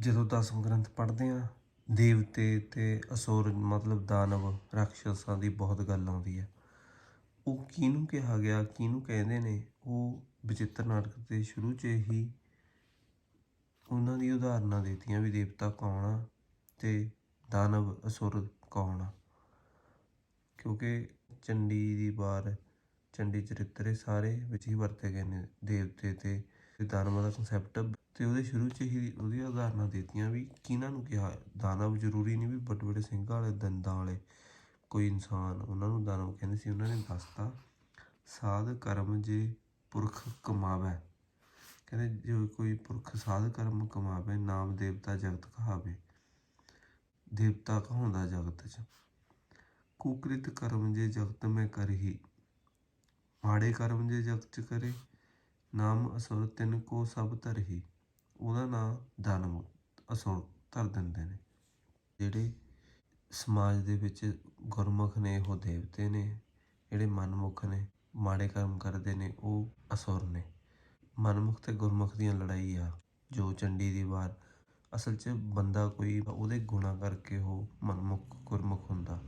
ਜਦੋਂ ਦਸਮ ਗ੍ਰੰਥ ਪੜ੍ਹਦੇ ਆ ਦੇਵਤੇ ਤੇ ਅਸੁਰ ਮਤਲਬ ਦਾਨਵ ਰਾਖਸ਼ਾਂ ਦੀ ਬਹੁਤ ਗੱਲ ਆਉਂਦੀ ਹੈ। ਉਹ ਕਿਹਨੂੰ ਕਿਹਾ ਗਿਆ, ਕਿਹਨੂੰ ਕਹਿੰਦੇ ਨੇ? ਉਹ ਵਿਚਿੱਤਰ ਨਾਟਕ ਦੇ ਸ਼ੁਰੂ 'ਚ ਹੀ ਉਹਨਾਂ ਦੀ ਉਦਾਹਰਨਾਂ ਦਿੱਤੀਆਂ ਵੀ ਦੇਵਤਾ ਕੌਣ ਆ ਤੇ ਦਾਨਵ, ਅਸੁਰ ਕੌਣ ਆ। ਕਿਉਂਕਿ ਚੰਡੀ ਦੀ ਵਾਰ, ਚੰਡੀ ਚਰਿੱਤਰ ਸਾਰੇ ਵਿੱਚ ਹੀ ਵਰਤੇ ਗਏ ਨੇ ਦੇਵਤੇ ਤੇ ਦਾਨਵਾਂ ਦਾ ਕਨਸੈਪਟ ਤੇ ਉਹਦੇ ਸ਼ੁਰੂ 'ਚ ਹੀ ਉਹਦੀਆਂ ਉਦਾਹਰਨਾਂ ਦਿੱਤੀਆਂ ਵੀ ਕਿਹਨਾਂ ਨੂੰ ਕਿਹਾ ਦਾਨਵ ਜ਼ਰੂਰੀ ਨਹੀਂ ਵੀ ਵੱਡੇ ਵੱਡੇ ਸਿੰਘਾਂ ਵਾਲੇ, ਦੰਦਾਂ ਵਾਲੇ, ਕੋਈ ਇਨਸਾਨ, ਉਹਨਾਂ ਨੂੰ ਦਾਨਵ ਕਹਿੰਦੇ ਸੀ, ਉਹਨਾਂ ਨੇ ਦੱਸਤਾ, ਸਾਧ ਕਰਮ ਜੇ ਪੁਰਖ ਕਮਾਵੇ। ਕਹਿੰਦੇ ਜੇ ਕੋਈ ਪੁਰਖ ਸਾਧ ਕਰਮ ਕਮਾਵੇ, ਨਾਮ ਦੇਵਤਾ ਜਗਤ ਕਹਾਵੇ, ਦੇਵਤਾ ਕਹਾਉਂਦਾ ਜਗਤ 'ਚ, ਕੁਕ੍ਰਿਤ ਕਰਮ ਜੇ ਜਗਤ ਮੈਂ ਕਰਹੀ, ਮਾੜੇ ਕਰਮ ਜੇ ਜਗਤ 'ਚ ਕਰੇ ਨਾਮ ਅਸੁਰ ਤਿੰਨ ਕੋ ਸਭ ਧਰਹੀ ਉਹਦਾ ਨਾਂ ਦਾਨਵ ਅਸੁਰ ਧਰ ਦਿੰਦੇ ਨੇ। ਜਿਹੜੇ ਸਮਾਜ ਦੇ ਵਿੱਚ ਗੁਰਮੁਖ ਨੇ, ਉਹ ਦੇਵਤੇ ਨੇ। ਜਿਹੜੇ ਮਨਮੁਖ ਨੇ, ਮਾੜੇ ਕਰਮ ਕਰਦੇ ਨੇ, ਉਹ ਅਸੁਰ ਨੇ। ਮਨਮੁਖ ਤੇ ਗੁਰਮੁਖ ਦੀਆਂ ਲੜਾਈ ਆ। ਜੋ ਚੰਡੀ ਦੀ ਵਾਰ ਅਸਲ 'ਚ ਬੰਦਾ ਕੋਈ ਉਹਦੇ ਗੁਣਾ ਕਰਕੇ ਉਹ ਮਨਮੁਖ, ਗੁਰਮੁਖ ਹੁੰਦਾ।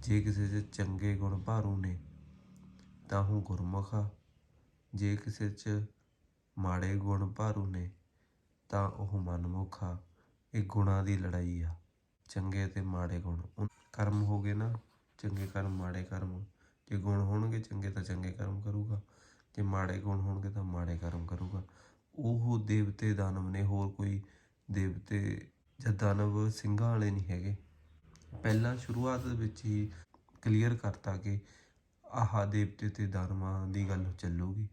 ਜੇ ਕਿਸੇ 'ਚ ਚੰਗੇ ਗੁਣ ਭਾਰੂ ਨੇ, ਤਾਂ ਉਹ ਗੁਰਮੁਖ ਆ। ਜੇ ਕਿਸੇ 'ਚ ਮਾੜੇ ਗੁਣ ਭਾਰੂ ਨੇ, ਤਾਂ ਉਹ ਮਨਮੁਖ। ਆ ਇਹ ਗੁਣਾਂ ਦੀ ਲੜਾਈ ਆ। ਚੰਗੇ ਤੇ ਮਾੜੇ ਗੁਣ। ਉਨ- ਕਰਮ ਹੋ ਗਏ ਨਾ, ਚੰਗੇ ਕਰਮ, ਮਾੜੇ ਕਰਮ। ਜੇ ਗੁਣ ਹੋਣਗੇ ਚੰਗੇ ਤਾਂ ਚੰਗੇ ਕਰਮ ਕਰੂਗਾ। ਜੇ ਮਾੜੇ ਗੁਣ ਹੋਣਗੇ ਤਾਂ ਮਾੜੇ ਕਰਮ ਕਰੂਗਾ। ਉਹ ਦੇਵਤੇ ਦਾਨਵ ਨੇ, ਹੋਰ ਕੋਈ ਦੇਵਤੇ ਜਾਂ ਦਾਨਵ ਸਿੰਘਾਂ ਵਾਲੇ ਨਹੀਂ ਹੈਗੇ। ਪਹਿਲਾਂ ਸ਼ੁਰੂਆਤ ਵਿੱਚ ਹੀ ਕਲੀਅਰ ਕਰਤਾ ਕਿ ਆਹ ਦੇਵਤੇ ਤੇ ਦਾਨਵਾਂ ਦੀ ਗੱਲ ਚੱਲੂਗੀ।